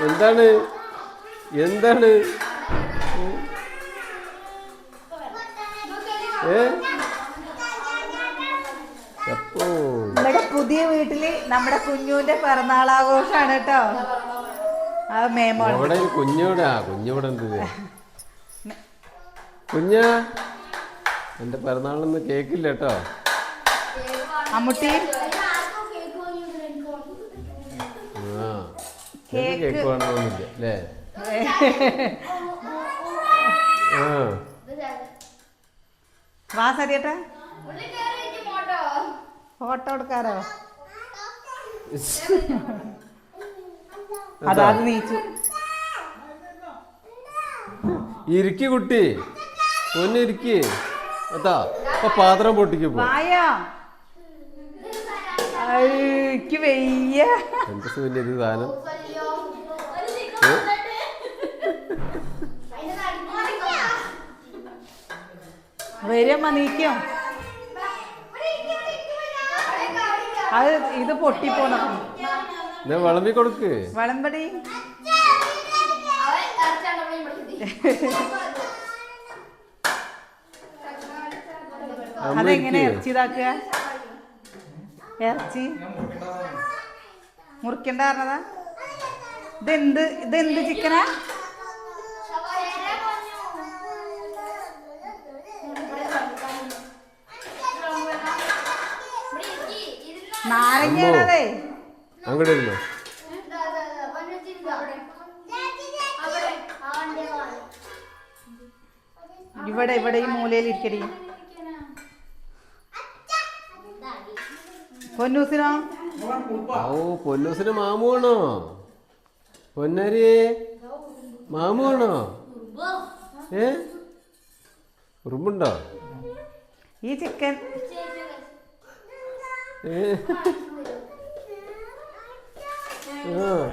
എന്താണ്? എന്താണ്? നമ്മുടെ പുതിയ വീട്ടിൽ നമ്മുടെ കുഞ്ഞുവിന്റെ പിറന്നാളാഘോഷാണ് കേട്ടോ. അത് മേമോൾ. കുഞ്ഞൂടാ. കുഞ്ഞോടെ ആ. എന്ത് കുഞ്ഞ എന്റെ പിറന്നാളൊന്നും കേക്കില്ല കേട്ടോ. അമ്മുട്ടി ആ കേക്ക്. വേണമെന്നില്ല അല്ലേ? ആ. വാ സരിയേട്ടാ ഫോട്ടോ. എടുക്കാരോ അതാ നീച്ചു. ഇരിക്കി കുട്ടി. ഒന്ന് ഇരിക്കി അതാ അപ്പൊ പാത്രം പൊട്ടിക്കും പോ. വായോ. എനിക്ക് വെയ്യ. എന്ത് ഇത് സാധനം? വരുമ്പോ നീക്കോ. അത് ഇത് പൊട്ടിപ്പോണം വളമ്പി കൊടുക്ക്. വിളമ്പടി. അതെങ്ങനെ. ഇറച്ചി ഇതാക്കുക ഇറച്ചി? മുറിക്കണ്ട പറഞ്ഞതാ? ഇതെന്ത് ഇതെന്ത് ചിക്കനാ? നാരങ്ങയാണതേ അങ്ങോട്ട് ഇരുന്നോ ഇവിടെ ഇവിടെ ഈ മൂലയിൽ ഇരിക്കടി. പൊന്നൂസിനോ? ഓ പൊന്നൂസിന് മാമുവാണോ പൊന്നരി മാമുവാണോ ഏ? ഉറുമ്പുണ്ടോ? ഈ ചിക്കൻ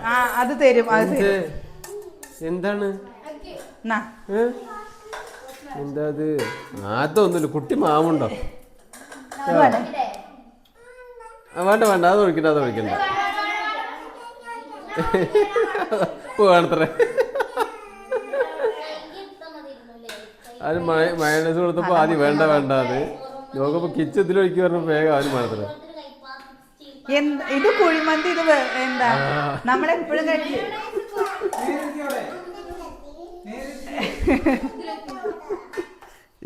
ആ, അത് തരും അത് തരും. എന്താണ്? എന്താ അത്? അതൊന്നുമില്ല കുട്ടി മാവുണ്ടോ? വേണ്ട. വേണ്ട അത് ഒഴിക്കണ്ട അത് ഒഴിക്കണ്ട. വേണത്രേ അത് മയണസ് കൊടുത്തപ്പോ ആദ്യം വേണ്ട വേണ്ട അത്. നോക്കുമ്പോ കിച്ചത്തിൽ ഒഴിക്കി പറഞ്ഞപ്പോ വേഗം ആരും വേണത്രേ. എന്ത് ഇത് കുഴിമന്തി ഇത് എന്താ? നമ്മളെപ്പോഴും കഴിക്കും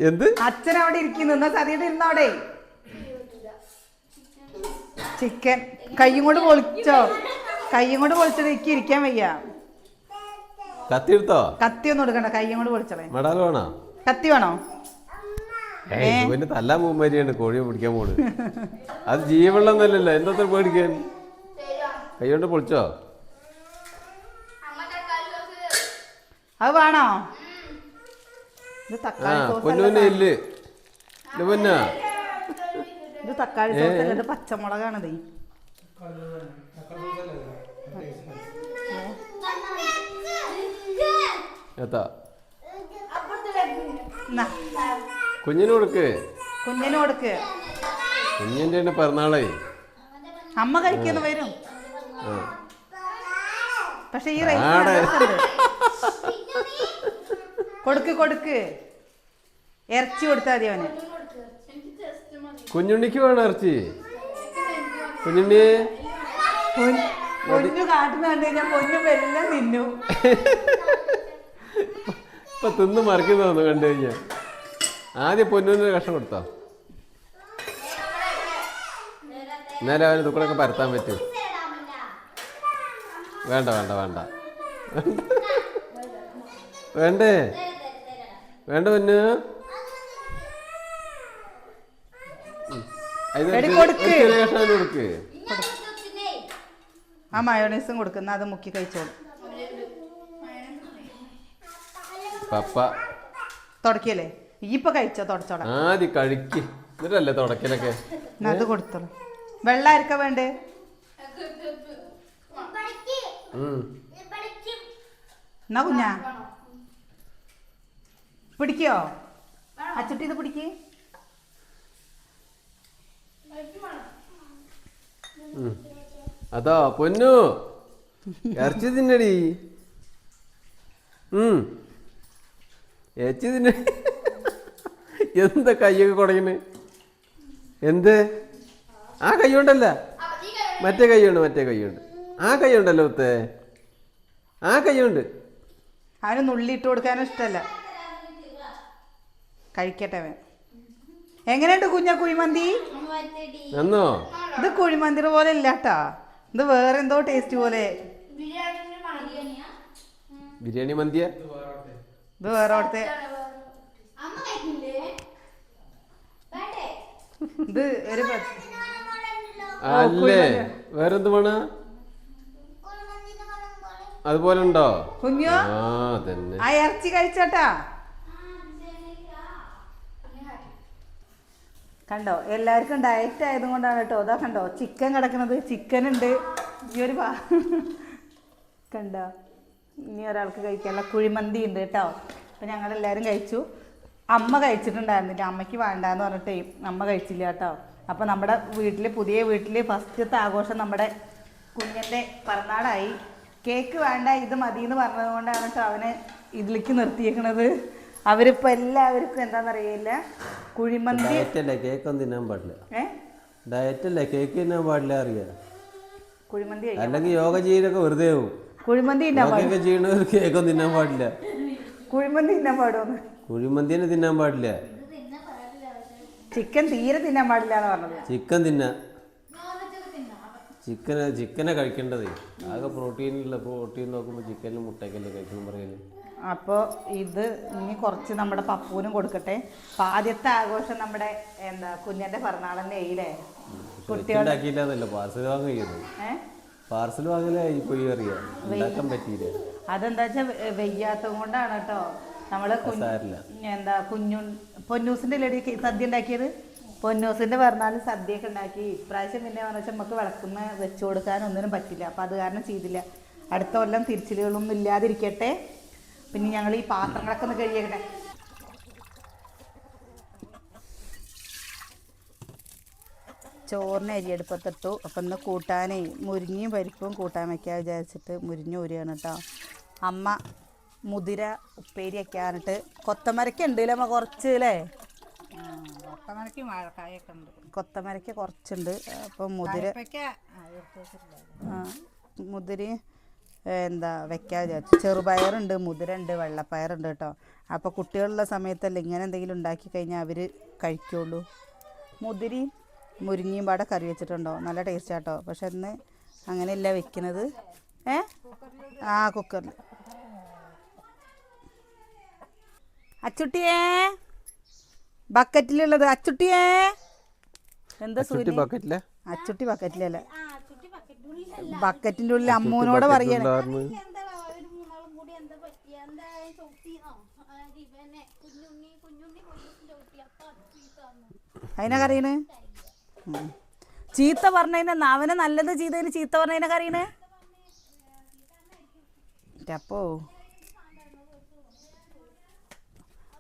എന്ത്? അച്ഛൻ അവിടെ ഇരിക്കുന്നു. എന്നാ സതിയുടെ ഇരുന്നവിടെ ചിക്കൻ. കയ്യും കൊണ്ട് പൊളിച്ചോ? കയ്യും കൊണ്ട് പൊളിച്ചത് എനിക്ക് ഇരിക്കാൻ വയ്യ. കത്തി എടുത്തോ? കത്തി ഒന്നും എടുക്കണ്ട. കയ്യും കൊണ്ട് പൊളിച്ചോളേ മെഡാൽ വേണോ? കത്തി വേണോ? ഏയ് ഇവന് തല്ലാൻ പോകുമാരിയാണ് കോഴിയെ പിടിക്കാൻ പോണ് അത് ജീവെള്ളം നല്ലല്ലോ എന്താ പേടിക്കാൻ? കൈകൊണ്ട് പൊളിച്ചോ? അത് വേണോ? ഇത് ആ തക്കാളി സോസ് പൊന്നുവിന്റെ ഇല്ല് ഇത് പൊന്നാ. ഇത് തക്കാളി സോസ് അല്ല ഇത്. പച്ചമുളകാണത് എത്താ എന്നാ കുഞ്ഞിന് കൊടുക്ക് കുഞ്ഞിന് കൊടുക്ക് കുഞ്ഞിന്റെ തന്നെ പിറന്നാളേ. അമ്മ കഴിക്കുന്ന വരും. പക്ഷെ ഈ. കൊടുക്ക് കൊടുക്ക്. ഇറച്ചി കൊടുത്താൽ മതി അവന്. കുഞ്ഞുണ്ണിക്ക് വേണം ഇറച്ചി. കുഞ്ഞുണ്ണി. പൊന്നു കാട്ടുന്ന കണ്ടു കഴിഞ്ഞാൽ പൊന്നു വെല്ലം തിന്നു. ഇപ്പൊ തിന്ന് മറിക്കുന്നു കണ്ടു കഴിഞ്ഞാ. ആദ്യം പൊന്നൂരിന് കഷ്ണം കൊടുത്തോ? എന്നാലും അവന് തുക്കടൊക്കെ പരത്താൻ പറ്റും വേണ്ട വേണ്ട വേണ്ട. വേണ്ടേ? വേണ്ട പൊന്നു. കൊടുക്ക്. ആ മയോണൈസും കൊടുക്കുന്ന അത് മുക്കി കഴിച്ചോളും. പപ്പ. തുടക്കിയല്ലേ? ഇപ്പൊ കഴിച്ചോ തുടച്ചോടാ ആദ്യം കഴിക്ക്. എന്നിട്ടല്ലേ തുടക്കലൊക്കെ? എന്നാ അത് കൊടുത്തോളൂ. വെള്ളം ആർക്കാ വേണ്ടേ. എന്നാ കുഞ്ഞാ? പിടിക്കോ? അച്ചുട്ടി ഇത് പിടിക്ക്. അതോ പൊന്നു? ഇറച്ചി തിന്നടി. ഉം. ഏച്ചി ഇതിന് എന്താ കൈയൊക്കെ കുടയുന്നു? എന്ത്? ആ കൈ ഉണ്ടല്ല മറ്റേ കൈയുണ്ട് മറ്റേ കൈയുണ്ട് ആ കൈ ഉണ്ടല്ലോ ഉത്തേ. ആ കൈയുണ്ട് അവന് നുള്ളിയിട്ട് കൊടുക്കാനും ഇഷ്ടമല്ല കഴിക്കട്ടെ അവൻ. എങ്ങനെയുണ്ട് കുഞ്ഞ കുഴിമന്തി? എന്നോ ഇത് കുഴിമന്തിയുടെ പോലെ ഇല്ലാട്ടാ. ഇത് വേറെ എന്തോ ടേസ്റ്റ് പോലെ. ബിരിയാണി മന്തിയ? ഇത് വേറെ അവിടുത്തെ ഇത് ഒരു അല്ലേ? വേറെന്ത് വേണ അതുപോലെ ഉണ്ടോ കുഞ്ഞോ? ആ തന്നെ ആ ഇറച്ചി കഴിച്ചോട്ടാ. കണ്ടോ? എല്ലാവർക്കും ഡയറ്റ് ആയതുകൊണ്ടാണ് കേട്ടോ. അതാ കണ്ടോ? ചിക്കൻ കിടക്കുന്നത്. ചിക്കൻ ഉണ്ട്. ഈ ഒരു കണ്ടോ? ഇനി ഒരാൾക്ക് കഴിക്കാനുള്ള കുഴിമന്തി ഉണ്ട് കേട്ടോ. അപ്പം ഞങ്ങളെല്ലാവരും കഴിച്ചു. അമ്മ കഴിച്ചിട്ടുണ്ടായിരുന്നില്ല അമ്മയ്ക്ക് വേണ്ടാന്ന് പറഞ്ഞിട്ടേ അമ്മ കഴിച്ചില്ല കേട്ടോ. അപ്പം നമ്മുടെ വീട്ടിൽ പുതിയ വീട്ടിൽ ഫസ്റ്റത്തെ ആഘോഷം നമ്മുടെ കുഞ്ഞിന്റെ പിറന്നാളായി. കേക്ക് വേണ്ട ഇത് മതി എന്ന് പറഞ്ഞതുകൊണ്ടാണ് കേട്ടോ അവനെ ഇതിലേക്ക് നിർത്തിയേക്കണത്. അവരിപ്പോൾ എല്ലാവർക്കും എന്താണെന്നറിയില്ല കുഴിമന്തി ഡയറ്റ് കേക്ക് കേക്കൊന്നും തിന്നാൻ പാടില്ല. ഏ? ഡയറ്റ് അല്ലേ? കേക്ക് തിന്നാൻ പാടില്ല അറിയാം. കുഴിമന്തി അല്ലെങ്കിൽ യോഗ ചെയ്യലൊക്കെ വെറുതെ ആവും. കുഴിമന്തി തിന്നാൻ പാടില്ല. കേക്കൊന്നും തിന്നാൻ പാടില്ല. കുഴിമന്തി തിന്നാൻ പാടുമെന്ന് കുഴിമന്തിനെ തിന്നാൻ പാടില്ല. ചിക്കൻ തീരെ തിന്നാൻ പാടില്ല എന്ന് പറഞ്ഞത്. ചിക്കൻ തിന്ന. ചിക്കന് ചിക്കനെ കഴിക്കേണ്ടത്. ആകെ പ്രോട്ടീനില്ല. പ്രോട്ടീൻ നോക്കുമ്പോൾ ചിക്കനും മുട്ടയ്ക്കല്ലേ കഴിക്കണം പറയൽ. അപ്പോൾ ഇത് ഇനി കുറച്ച് നമ്മുടെ പപ്പൂനും കൊടുക്കട്ടെ. അപ്പം ആദ്യത്തെ ആഘോഷം നമ്മുടെ എന്താ കുഞ്ഞന്റെ പിറന്നാളന്നെ ആയില്ലേ ഉണ്ടാക്കിയില്ലെന്നല്ല പാർസൽ വാങ്ങിയത് പാർസൽ വാങ്ങലായി പോയി അറിയാം. ഉണ്ടാക്കാൻ പറ്റിയില്ല. അതെന്താ വെച്ചാൽ വെയ്യാത്തത് കൊണ്ടാണ് കേട്ടോ. നമ്മൾ എന്താ കുഞ്ഞു പൊന്നൂസിന്റെ ലടി സദ്യ ഉണ്ടാക്കിയത്? പൊന്നൂസിന്റെ പിറന്നാൾ സദ്യയൊക്കെ ഉണ്ടാക്കി. ഇപ്രാവശ്യം പിന്നെ പറഞ്ഞാൽ നമുക്ക് വിളക്കുന്ന വെച്ചു കൊടുക്കാൻ ഒന്നിനും പറ്റില്ല. അപ്പം അത് കാരണം ചെയ്തില്ല. അടുത്ത കൊല്ലം തിരിച്ചിലുകളൊന്നും ഇല്ലാതിരിക്കട്ടെ. പിന്നെ ഞങ്ങൾ ഈ പാത്രങ്ങളൊക്കെ ഒന്ന് കഴിയട്ടെ ചോറിന് അരിയെടുപ്പത്തിട്ടു. അപ്പം ഇന്ന് കൂട്ടാനേ മുരിങ്ങയും പരിപ്പും കൂട്ടാൻ വയ്ക്കാൻ വിചാരിച്ചിട്ട് മുരിഞ്ഞ ഊരിയാണ് കേട്ടോ അമ്മ മുതിര ഉപ്പേരി ആണിട്ട്. കൊത്തമരക്ക ഉണ്ട് കുറച്ച് അല്ലേ ഒട്ടമണിക്ക് വാഴക്കായൊക്കെ ഉണ്ട്. കൊത്തമരക്ക കുറച്ചുണ്ട്. അപ്പം മുതിര മുതിര എന്താ വെക്കാൻ വിചാരിച്ചു. ചെറുപയറുണ്ട് മുതിരുണ്ട് വെള്ളപ്പയറുണ്ട് കേട്ടോ അപ്പോൾ കുട്ടികളുള്ള സമയത്തല്ല ഇങ്ങനെ എന്തെങ്കിലും ഉണ്ടാക്കി കഴിഞ്ഞാൽ അവർ കഴിക്കുള്ളൂ. മുതിരി മുരിങ്ങയും പാടെ കറി വെച്ചിട്ടുണ്ടോ? നല്ല ടേസ്റ്റ് ആട്ടോ പക്ഷെ ഇന്ന് അങ്ങനെയല്ല വെക്കുന്നത് ഏ? ആ കുക്കറിൽ അച്ചുട്ടിയേ. ബക്കറ്റിലുള്ളത്. അച്ചുട്ടിയേ. എന്താ സൂര്യ ബക്കറ്റിൽ? അച്ചുട്ടി ബക്കറ്റിലല്ല? ബക്കറ്റിന്റെ ഉള്ളിൽ അമ്മൂനോട് പറയണേ. എന്താ ഒരു മൂന്നാളും കൂടി എന്താ പറ്റിയ? എന്താ ചവിട്ടിന്നോ ഇവനെ കുഞ്ഞുണ്ണി കുഞ്ഞുണ്ണി കൊണ്ടും ചവിട്ടി. അപ്പൊ അത് ചീത്തന്നു അതിനെ കറിയണ് ചീത്ത പറഞ്ഞതിന് അവനെ നല്ലത് ചെയ്തതിന് ചീത്ത പറഞ്ഞതിനെ കറിയണ് അപ്പോ.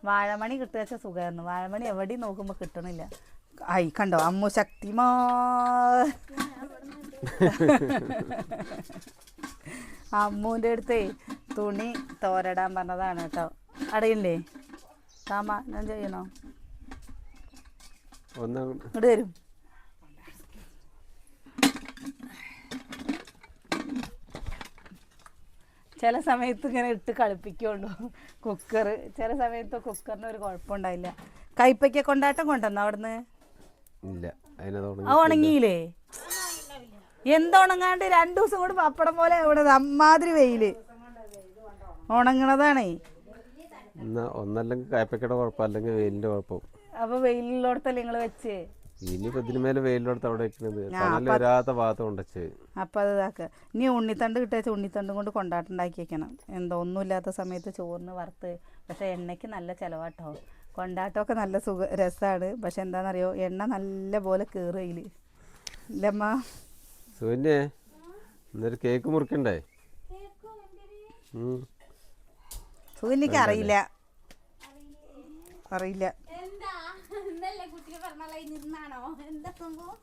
വാഴമണി കിട്ടുക വെച്ചാൽ സുഖമായിരുന്നു വാഴമണി എവിടെയും നോക്കുമ്പോൾ കിട്ടണില്ല. ആയി കണ്ടോ? അമ്മു ശക്തിമാ അമ്മൂന്റെ അടുത്തേ തുണി തോരടാൻ പറഞ്ഞതാണ് കേട്ടോ. അടയില്ലേ? ഞാൻ ചെയ്യണോ? ഇങ്ങോട്ട് വരും ചില സമയത്ത് ഇങ്ങനെ ഇട്ട് കളിപ്പിക്കുള്ളൂ കുക്കർ ചില സമയത്ത് കുക്കറിന് ഒരു കുഴപ്പമുണ്ടായില്ല. കൈപ്പയ്ക്ക കൊണ്ടാട്ടം കൊണ്ടുവന്നോ അവിടുന്ന്? ഇല്ല. ആ ഉണങ്ങിയില്ലേ? എന്തുണങ്ങാണ്ട് രണ്ടു ദിവസം കൂടി പപ്പടം പോലെ ഇവിടെ അമ്മാതിരി വെയിൽ. ഉണങ്ങണതാണേ. ഒന്നല്ലെങ്കിൽ കായപ്പക്കയുടെ കുഴപ്പം അല്ലെങ്കിൽ വെയിലിന്റെ കുഴപ്പം. അപ്പൊ വെയിലുള്ളടത്തല്ലേ നിങ്ങൾ വെച്ച്? ഇനിയിപ്പോ ഇതിന് മേലെ വെയിലോടത്ത് അവിടെ വെക്കുന്നത് തണൽ വരാത്ത ഭാഗത്ത് കൊണ്ടച്ച് അപ്പം അത് ഇതാക്കുക ഇനി ഉണ്ണിത്തണ്ട് കിട്ടിയ ഉണ്ണിത്തണ്ടും കൊണ്ട് കൊണ്ടാട്ടുണ്ടാക്കി വെക്കണം. എന്തോ ഒന്നുമില്ലാത്ത സമയത്ത് ചോറിന് വറുത്ത്. പക്ഷെ എണ്ണയ്ക്ക് നല്ല ചിലവാട്ടോ. കൊണ്ടാട്ടമൊക്കെ നല്ല സുഖ രസമാണ് പക്ഷെ എന്താണെന്നറിയോ എണ്ണ നല്ല പോലെ ഇല്ലമ്മ. ഇന്നൊരു കേക്ക് മുറിക്കണ്ടേ? ഉം. സുഖനിക്ക് അറിയില്ല. അറിയില്ല. എന്താ എന്നല്ലേ കുട്ടിയെ പറഞ്ഞാലായി നിന്നാണോ എന്താ സംഭവം?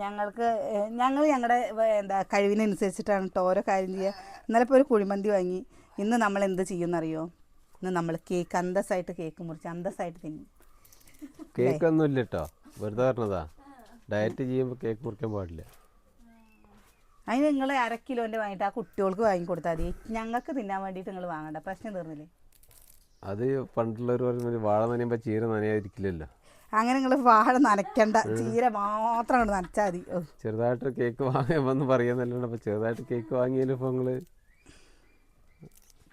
ഞങ്ങൾക്ക് ഞങ്ങൾ ഞങ്ങളുടെ എന്താ കഴിവിനനുസരിച്ചിട്ടാണ് കേട്ടോ ഓരോ കാര്യം ചെയ്യുക ഇന്നലെ ഇപ്പോൾ ഒരു കുഴിമന്തി വാങ്ങി. ഇന്ന് നമ്മൾ എന്ത് ചെയ്യുമെന്നറിയോ? ഇന്ന് നമ്മൾ കേക്ക് അന്തസ്സായിട്ട് കേക്ക് മുറിച്ച് അന്തസ്സായിട്ട് തിന്നും. കേക്ക് ഒന്നും ഇല്ല കേട്ടോ വെറുതെ പറഞ്ഞതാ. ഡയറ്റ് ചെയ്യുമ്പോൾ കേക്ക് മുറിക്കാൻ പാടില്ല. അതിന് നിങ്ങൾ അര കിലോന്റെ വാങ്ങിയിട്ട് ആ കുട്ടികൾക്ക് വാങ്ങി കൊടുത്താൽ മതി. ഞങ്ങൾക്ക് തിന്നാൻ വേണ്ടിയിട്ട് നിങ്ങൾ വാങ്ങണ്ട. പ്രശ്നം തീർന്നില്ലേ? അത് പണ്ടുള്ളവർ പറയുന്നത് വാഴ നനയുമ്പോൾ ചീര നനയാതിരിക്കില്ലല്ലോ. അങ്ങനെ നിങ്ങൾ വാഴ നനയ്ക്കണ്ട ചീര മാത്രം അങ്ങോട്ട് നനച്ചാൽ മതി. ചെറുതായിട്ട് കേക്ക് വാങ്ങാമെന്ന് പറയുന്നല്ലോ അപ്പോൾ ചെറുതായിട്ട് കേക്ക് വാങ്ങിയാലും ഇപ്പോൾ നിങ്ങൾ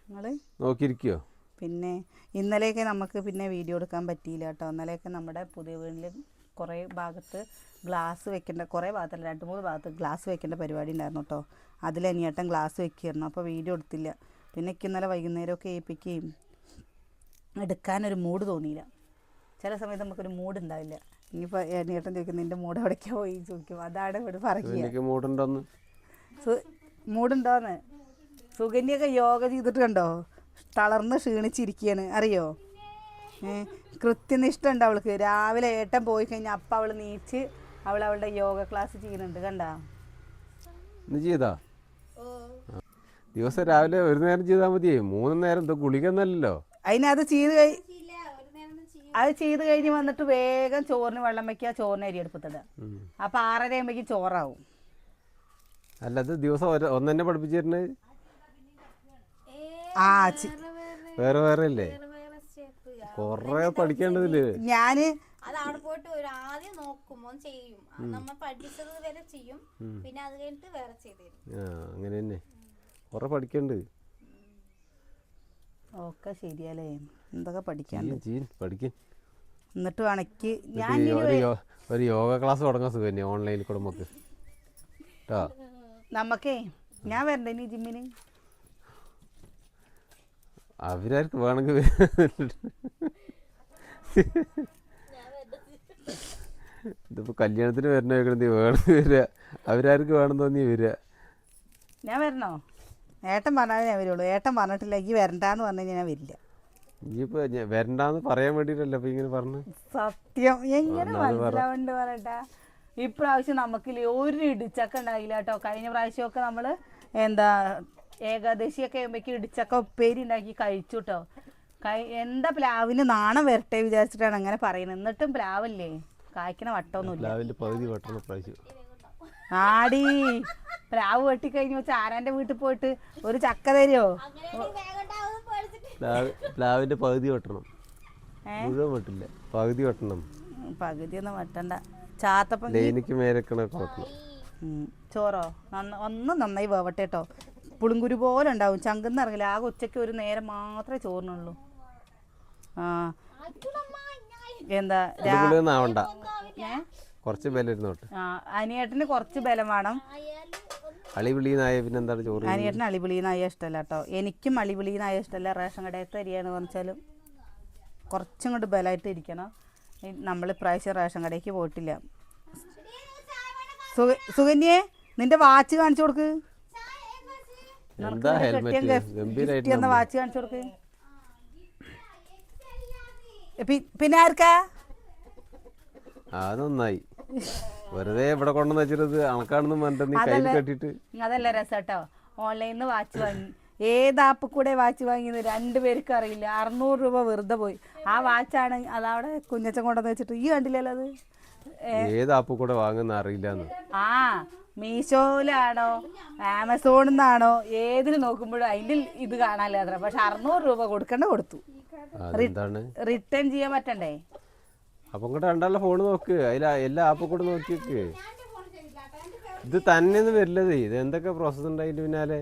നിങ്ങൾ നോക്കിയിരിക്കുമോ പിന്നെ ഇന്നലെയൊക്കെ നമുക്ക് പിന്നെ വീഡിയോ എടുക്കാൻ പറ്റിയില്ല കേട്ടോ. ഇന്നലെയൊക്കെ നമ്മുടെ പുതിയ വീടിൽ കുറേ ഭാഗത്ത് ഗ്ലാസ് വെക്കേണ്ട കുറേ ഭാഗത്തല്ല രണ്ട് മൂന്ന് ഭാഗത്ത് ഗ്ലാസ് വെക്കേണ്ട പരിപാടി ഉണ്ടായിരുന്നു കേട്ടോ. അതിൽ അനിയേട്ടൻ ഗ്ലാസ് വെക്കുകയായിരുന്നു അപ്പോൾ വീഡിയോ എടുത്തില്ല. പിന്നെ ഇന്നലെ വൈകുന്നേരമൊക്കെ ഏൽപ്പിക്കുകയും എടുക്കാനൊരു മൂഡ് തോന്നിയില്ല. ചില സമയത്ത് നമുക്കൊരു മൂഡ് ഉണ്ടാവില്ല ഇനിയിപ്പോൾ ഏട്ടൻ ചോദിക്കും നിന്റെ മൂഡ് എവിടേക്കാ പോയി? ചോദിക്കും. അതാണ് ഇവിടെ പറയുക. മൂഡുണ്ടോന്ന്? മൂടുണ്ടോന്ന് സു- മൂടുണ്ടോന്ന് സുകന്യൊക്കെ യോഗ ചെയ്തിട്ട് കണ്ടോ? തളർന്ന് ക്ഷീണിച്ചിരിക്കുകയാണ് അറിയോ? ഏ കൃത്യനിഷ്ഠ ഉണ്ട് അവൾക്ക്. രാവിലെ ഏട്ടൻ പോയി കഴിഞ്ഞാൽ അപ്പം അവൾ നീച്ച് അവൾ അവളുടെ യോഗ ക്ലാസ് ചെയ്യുന്നുണ്ട്. കണ്ടാ? ചെയ്താ? ദിവസം രാവിലെ ഒരു നേരം ചെയ്താൽ മതിയേ. മൂന്ന് നേരം എന്തോ ഗുളിക എന്നല്ലല്ലോ അതിനത് ചെയ്ത് കഴി ഇല്ല ഒരു നേരം ഒന്നും ചെയ്യും അത് ചെയ്ത് കഴിഞ്ഞ് വന്നിട്ട് വേഗം ചോറിന് വെള്ളം വെക്കുക ചോറിന് അരി എടുപ്പത്തിടുക അപ്പൊ ആറര ആകുമ്പോഴേക്കും ചോറാവും. അല്ലത് ദിവസം ഒന്നെ തന്നെ പഠിപ്പിച്ചിരുന്നത്? ആ വേറെ വേറെ അല്ലേ കൊറേ പഠിക്കേണ്ടതില്ലേ ഞാൻ അത് പോയിട്ട് ഒരു ആദ്യം നോക്കും ഒന്ന് ചെയ്യും. നമ്മൾ പഠിച്ചത് വരെ ചെയ്യും. പിന്നെ അത് കഴിഞ്ഞിട്ട് വേറെ ചെയ്തു ആ അങ്ങനെ തന്നെ. കുറേ പഠിക്കണ്ട്. ഒക്കെ ശരിയല്ലേ എന്തൊക്കെ ചെയ്യും പഠിക്കും. എന്നിട്ട് വേണക്ക് ഞാൻ ഒരു യോഗ ക്ലാസ് തുടങ്ങാൻ സുഖം തന്നെ ഓൺലൈനിൽ കൂടെ നമുക്ക്? കേട്ടോ നമുക്കേ ഞാൻ വരണ്ടേ ഇനി ജിമ്മിന്? അവരാർക്ക് വേണമെങ്കിൽ ഇതിപ്പോ കല്യാണത്തിന് വരണ കേൾക്കണത് വേണമെങ്കിൽ വരിക അവരാർക്ക് വേണം തോന്നി വരിക ഞാൻ വരണോ? ഏട്ടൻ പറഞ്ഞാലേ ഞാൻ വരുള്ളൂ. ഏട്ടൻ പറഞ്ഞിട്ടില്ല ഈ വരണ്ടാന്ന് പറഞ്ഞു കഴിഞ്ഞാൽ ഞാൻ വരില്ല. ഇനിയിപ്പോ വരണ്ടാന്ന് പറയാൻ വേണ്ടിട്ടല്ല ഇങ്ങനെ പറഞ്ഞു? സത്യം. എങ്ങനെ മനസ്സിലാവണ്ട് പറയട്ടാ. ഇപ്രാവശ്യം നമുക്കില്ലേ ഒരു ഇടിച്ചക്ക ഉണ്ടായില്ല കേട്ടോ. കഴിഞ്ഞ പ്രാവശ്യമൊക്കെ നമ്മൾ എന്താ ഏകാദശിയൊക്കെ ആകുമ്പോഴേക്കും ഇടിച്ചക്ക ഉപ്പേരി ഉണ്ടാക്കി കഴിച്ചു കേട്ടോ. കൈ എന്താ പ്ലാവിന് നാണം വരട്ടെ വിചാരിച്ചിട്ടാണ് അങ്ങനെ പറയുന്നത്. എന്നിട്ടും പ്ലാവല്ലേ? കായ്ക്കണ വട്ടമൊന്നുമില്ല. പകുതി പ്രാവശ്യം ആടി പ്രാവ് വെട്ടിക്കഴിഞ്ഞു ചാരാന്റെ ആരാന്റെ വീട്ടിൽ പോയിട്ട് ഒരു ചക്ക തരുമോ പ്ലാവിന്റെ പകുതി വെട്ടണം? മുഴുവൻ വെട്ടില്ല. പകുതി വെട്ടണം. പകുതിയൊന്നും വെട്ടണ്ട. ചാത്തപ്പം ലൈനിക്ക് മേലക്കണൊക്കെ വെട്ടണം ഉം. ചോറോ? ഒന്നും ഒന്ന് നന്നായി വേവട്ടെ കേട്ടോ പുളിങ്കുരു പോലെ ഉണ്ടാവും. ചങ്കെന്ന് ഇറങ്ങില്ല ആകെ ഉച്ചയ്ക്ക് ഒരു നേരം മാത്രമേ ചോറിനുള്ളൂ. ആ. എന്താ കുറച്ച് ബലം ഇരുന്നോട്ട് അനിയേട്ടന് കുറച്ച് ബലം വേണം. അളിവിളിന്നായ പിന്നെ എന്താണ് ചോറ് അനിയേട്ടന് അളിപിളീനായ ഇഷ്ടമല്ല കേട്ടോ. എനിക്കും അളിപിളീനായ ഇഷ്ടമല്ല. റേഷൻ കടയത്തെ അരിയാണ് പറഞ്ഞാലും കുറച്ചും കൂടി ബലമായിട്ട് ഇരിക്കണം. നമ്മൾ ഇപ്രാവശ്യം റേഷൻ കടയ്ക്ക് പോയിട്ടില്ല. സുക സുകന്യെ നിന്റെ വാച്ച് കാണിച്ചു കൊടുക്ക്. എന്ന വാച്ച് കാണിച്ചു കൊടുക്ക്. പിന്നെ ആർക്കാ? നന്നായി. വെറുതെ ഇവിടെ കൊണ്ടുവന്ന് വെച്ചിട്ട് അണക്കാണെന്ന് പറഞ്ഞിട്ട് നീ കയ്യിൽ കെട്ടിട്ട് അതല്ല രസം ഓൺലൈനിൽ വാച്ച് വാങ്ങി. ഏത് ആപ്പ് കൂടെ വാച്ച് വാങ്ങിയത് രണ്ടുപേർക്കും അറിയില്ല. അറുന്നൂറ് രൂപ വെറുതെ പോയി. ആ വാച്ചാണ് അതവിടെ കുഞ്ഞച്ചൻ കൊണ്ടുവന്ന് വെച്ചിട്ട്. ഈ കണ്ടില്ലല്ലോ അത്? ഏത് ആപ്പ് കൂടെ വാങ്ങുന്ന അറിയില്ല ആ മീഷോയിലാണോ ആമസോണിൽ നിന്നാണോ ഏതിൽ നോക്കുമ്പോഴും അതിൽ ഇത് കാണാനില്ല അത്ര പക്ഷെ അറുന്നൂറ് രൂപ കൊടുക്കണ്ട കൊടുത്തു. റിട്ടേൺ ചെയ്യാൻ പറ്റണ്ടേ? അപ്പൊ ഇങ്ങോട്ട് രണ്ടാളുടെ ഫോൺ നോക്ക്. അതിൽ എല്ലാ ആപ്പ് കൂടെ നോക്കി വെക്ക്. ഇത് തന്നെ വരില്ലത്. ഇത് എന്തൊക്കെ പ്രോസസ് ഉണ്ട് അതിന്റെ പിന്നാലെ?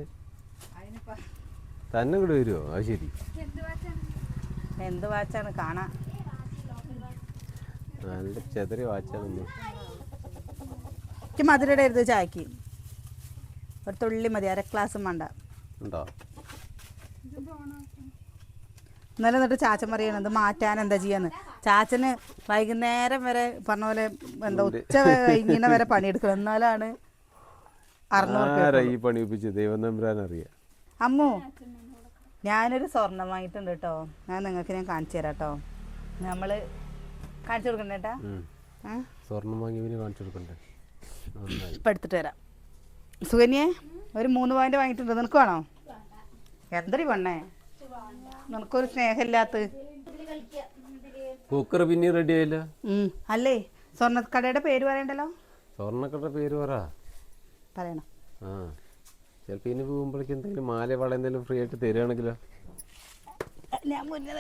തന്നെ ഇങ്ങോട്ട് വരുമോ അത് ശരി. എന്ത് വാച്ചാണ്? കാണാൻ നല്ല ചെതറി വാച്ചാണ് മധുരയുടെ എടുത്ത് ചായക്ക്. ഒരു തുള്ളി മതി. അര ഗ്ലാസ് വേണ്ട. ഉണ്ടോ? ഇന്നലെ എന്നിട്ട് ചാച്ചൻ പറയണം ഇത് മാറ്റാൻ എന്താ ചെയ്യാന്ന്? ചാച്ചന് വൈകുന്നേരം വരെ പറഞ്ഞ പോലെ എന്താ ഉച്ച കഴിഞ്ഞ വരെ പണിയെടുക്കണം. എന്നാലാണ് അറുന്നൂറ് ഈ ദൈവം അറിയാം. അമ്മു ഞാനൊരു സ്വർണം വാങ്ങിയിട്ടുണ്ട് കേട്ടോ. ഞാൻ നിങ്ങൾക്ക് ഞാൻ കാണിച്ചു തരാം കേട്ടോ. നമ്മൾ കാണിച്ചു കൊടുക്കണ്ടേട്ടാ? സ്വർണം വാങ്ങിയവന് കാണിച്ചു കൊടുക്കണ്ടേ? ഇപ്പം എടുത്തിട്ട് വരാം. സുകന്യെ ഒരു മൂന്ന് പോയിന്റ് വാങ്ങിയിട്ടുണ്ട്. നിനക്ക് വേണോ? എന്തൊരു പെണ്ണേ? നിനക്കൊരു സ്നേഹമില്ലാത്ത. കുക്കർ പിന്നെ റെഡി ആയില്ല? അല്ലേ? സ്വർണക്കടയുടെ പേര് പറയണ്ടല്ലോ? സ്വർണക്കടയുടെ പേര് പറ. പറയണം. ആ ചിലപ്പോൾ ഇനി പോകുമ്പോഴേക്ക് എന്തെങ്കിലും മാല വള എന്തെങ്കിലും ഫ്രീ ആയിട്ട് തരികയാണെങ്കിലോ ഞാൻ മുന്നേ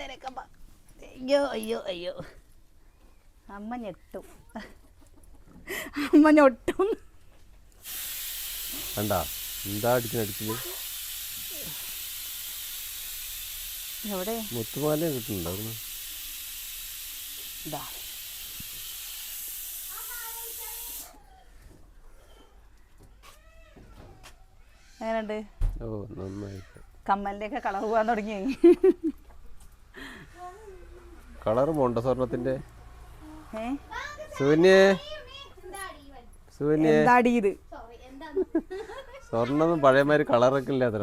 അയ്യോ അയ്യോ അയ്യോ. അമ്മ ഞെട്ടും. അമ്മ ഞൊട്ടും. കണ്ടാ? എന്താ അടിക്കുന്ന അടിക്കൽ എവിടെ? മുത്തുമാല കിട്ടുന്നുണ്ടോ അവിടുന്ന് ഇതാ. എങ്ങനെയുണ്ട്? ഓ നന്നായിട്ട്. കളർ പോകാൻ തുടങ്ങി. കളർ പോണ്ട സോറി എന്താന്ന് സ്വർണൊന്നും പഴയമാതിരി കളറൊക്കെ ഇല്ലാത്ത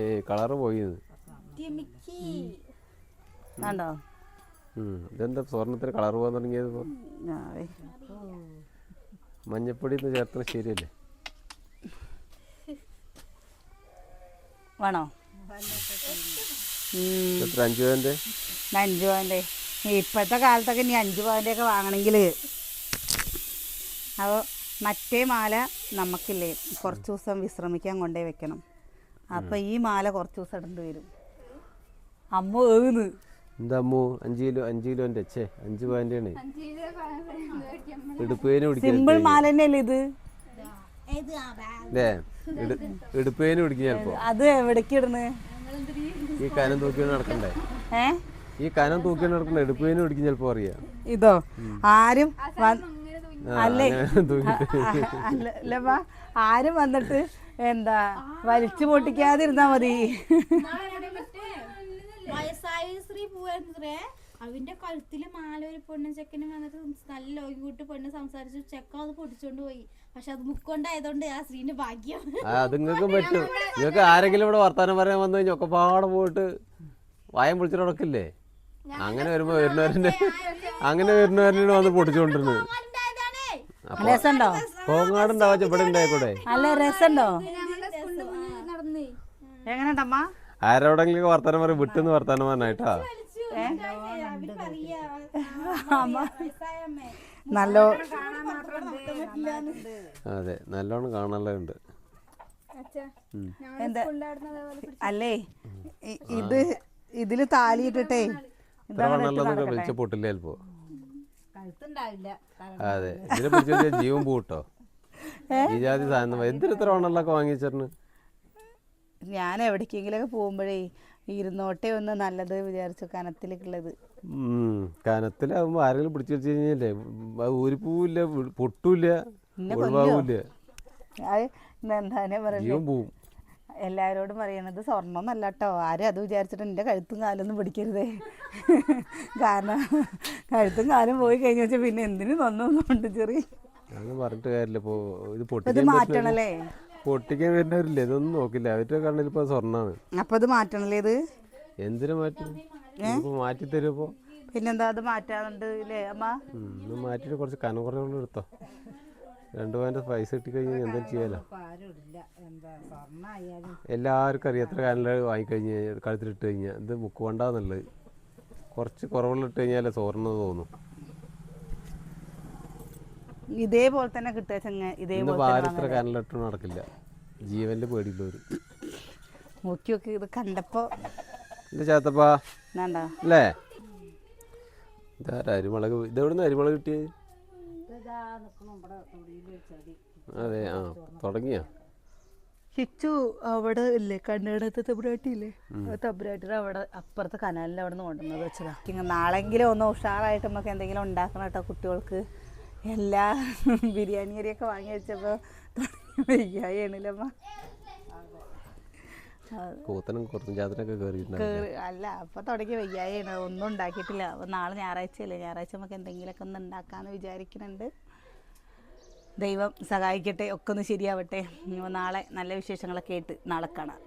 ഏയ് കളറ് പോയിന്ന് മിക്കി കണ്ടോ. ഇതെന്താ സ്വർണത്തിന് കളർ പോകാൻ തുടങ്ങിയത്. മഞ്ഞപ്പൊടി ചേർത്തത് ശരിയല്ലേ? വേണോ? അഞ്ചു ഇത് അഞ്ച് പവന്റെ? ഇപ്പോഴത്തെ കാലത്തൊക്കെ ഇനി അഞ്ചു പവന്റെ ഒക്കെ വാങ്ങണമെങ്കിൽ അപ്പോൾ മറ്റേ മാല നമുക്കില്ലേ കുറച്ച് ദിവസം വിശ്രമിക്കാൻ കൊണ്ടേ വെക്കണം. അപ്പോൾ ഈ മാല കുറച്ച് ദിവസം ഇടേണ്ടി വരും. അമ്മ ഏന്ന് എന്താ അമ്മു? അഞ്ച് കിലോ അഞ്ച് കിലോന്റെ ഛേ അഞ്ച് പാന്റെ ആണ് ഇടുപ്പേന് സിമ്പിൾ മാല തന്നെയല്ലേ ഇത്? അല്ലേ ഇടുപ്പേന് പിടിക്കും ചിലപ്പോ. അത് എവിടേക്ക് ഇടുന്നത് ഈ കനം തൂക്കി നടക്കണ്ടേ? ഈ കനം തൂക്കി നടക്കണ്ടേ? എടുപ്പേന് പിടിക്കും ചിലപ്പോ അറിയാം ഇതോ? ആരും അല്ലേ? തൂക്കി ആരും വന്നിട്ട് എന്താ വലിച്ചു പൊട്ടിക്കാതിരുന്നാ മതി. വയസ്സായ സ്ത്രീ പോവായിരുന്നേ അവന്റെ കഴുത്തിൽ മാല ഒരു പെണ്ണും ചെക്കനും വന്നിട്ട് നല്ല ലോകി കൂട്ട് പെണ്ണ് സംസാരിച്ചു. ചെക്ക അത് പൊടിച്ചോണ്ട് പോയി. പക്ഷെ അത് മുക്കൊണ്ടായതുകൊണ്ട് ആ സ്ത്രീന്റെ ഭാഗ്യം. ആ അത് നിങ്ങൾക്കും പറ്റും. നിങ്ങൾക്ക് ആരെങ്കിലും ഇവിടെ വർത്താനം പറയാൻ വന്നു കഴിഞ്ഞാൽ ഒക്കെ പാടെ പോയിട്ട് വായം പൊളിച്ചിട്ട് നടക്കില്ലേ? അങ്ങനെ വരുമ്പോ വരുന്നവരെ അങ്ങനെ വരുന്നവരെ വന്ന് പൊടിച്ചുകൊണ്ടിരുന്നത് ഉണ്ടായതാണേ രസമുണ്ടോ? കോങ്ങാടുണ്ടാവാ ഇവിടെ ഉണ്ടായിക്കൂടെ? നല്ല രസമുണ്ടോ? നടന്നേ. എങ്ങനെയുണ്ടമ്മ ആരോടെങ്കിലും വർത്തമാനം പറയും വിട്ടെന്ന് വർത്തമാനം പറഞ്ഞായിട്ടാ. അതെ നല്ലോണം എന്താ? അല്ലേ? ഇത് ഇതിൽ താലിയിട്ടിട്ടേ. ഇട്ടിട്ടേ വിളിച്ച പൊട്ടില്ല ചിലപ്പോ അതെ ഇതിനെ പിടിച്ച ജീവൻ പൂട്ടോ? ഈ ജാതി സാധനം എന്തിന് ഇത്ര വണ്ണുള്ളൊക്കെ വാങ്ങിച്ചിരുന്നു ഞാൻ എവിടേക്കെങ്കിലൊക്കെ പോകുമ്പോഴേ ഇരുന്നോട്ടെ ഒന്ന് നല്ലത് വിചാരിച്ചു കനത്തിലേക്കുള്ളത്. കനത്തിലാവുമ്പോ ആരെങ്കിലും പിടിച്ചു വെച്ച് കഴിഞ്ഞാലേ അത് പൂവില്ല ഒഴിവാകൂല പോവും. എല്ലാവരോടും പറയണത് സ്വർണം അല്ല കേട്ടോ ആരും അത് വിചാരിച്ചിട്ട് എന്റെ കഴുത്തും കാലൊന്നും പിടിക്കരുതേ. കാരണം കഴുത്തും കാലും പോയി കഴിഞ്ഞ വെച്ചാൽ പിന്നെ എന്തിനു തന്നൊന്നുണ്ട് ചെറിയ. പറഞ്ഞിട്ട് കാര്യമില്ല. ഇത് മാറ്റണല്ലേ? പൊട്ടിക്കാൻ വരുന്നവരില്ലേ? ഇതൊന്നും നോക്കില്ല. അവരുടെ കണ്ണിൽ ഇപ്പൊ സ്വർണാണ്. അപ്പൊ ഇത് മാറ്റണല്ലേ ഇത്? എന്തിനു മാറ്റി? മാറ്റി തരുമോ പിന്നെന്താ അത് മാറ്റാറുണ്ട് ഇല്ലേ അമ്മ? മാറ്റിട്ട് കുറച്ച് കനം കുറഞ്ഞുകൊണ്ട് എടുത്തോ. രണ്ടു പവന്റെ പൈസ കിട്ടി കഴിഞ്ഞാൽ എന്താ ചെയ്യാലോ എല്ലാവർക്കും അറിയാം എത്ര കാനല വാങ്ങിക്കഴിഞ്ഞ് കഴിഞ്ഞാൽ കഴുത്തിലിട്ട് കഴിഞ്ഞാൽ ഇത് മുക്കുവണ്ടാന്നുള്ളത് കുറച്ച് കുറവുള്ളിട്ട് കഴിഞ്ഞാലേ സ്വർണം തോന്നും. ഇതേപോലെ തന്നെ കിട്ടുക ചെങ്ങ ഇന്ന് ഇതേപോലെ നടക്കില്ല. ജീവന്റെ പേടിയുള്ളവര്. നോക്കി നോക്കി ഇത് കണ്ടപ്പോ അല്ലേ? അരിമുളക് ഇതെവിടുന്ന് അരിമുളക് കിട്ടിയത്? അതെ ആ തുടങ്ങിയ? ചിച്ചു അവിടെ ഇല്ലേ കണ്ണീടത്തെ ആ തമ്പുരാട്ടിയുടെ അവിടെ അപ്പുറത്തെ കനാലിൽ അവിടെ നിന്ന് കൊണ്ടുവന്നത് വെച്ചതാ. ഇങ്ങ നാളെങ്കിലും ഒന്ന് ഉഷാറായിട്ട് നമുക്ക് എന്തെങ്കിലും ഉണ്ടാക്കണം കേട്ടോ കുട്ടികൾക്ക്. എല്ലാ ബിരിയാണി അരിയൊക്കെ വാങ്ങി വെച്ചപ്പോൾ വയ്യായിണല്ലമ്മ കൂത്തനും കുറച്ചും ചാത്തനൊക്കെ കയറിയിട്ടുണ്ടാവും കേറി അല്ല അപ്പൊ തുടങ്ങി വയ്യായാണ് ഒന്നും ഉണ്ടാക്കിയിട്ടില്ല. അപ്പൊ നാളെ ഞായറാഴ്ചയല്ലേ. ഞായറാഴ്ച നമുക്ക് എന്തെങ്കിലുമൊക്കെ ഒന്ന് ഉണ്ടാക്കാന്ന് വിചാരിക്കുന്നുണ്ട്. ദൈവം സഹായിക്കട്ടെ. ഒക്കെ ഒന്ന് ശരിയാവട്ടെ. നാളെ നല്ല വിശേഷങ്ങളൊക്കെ ആയിട്ട് നാളെ കാണാം.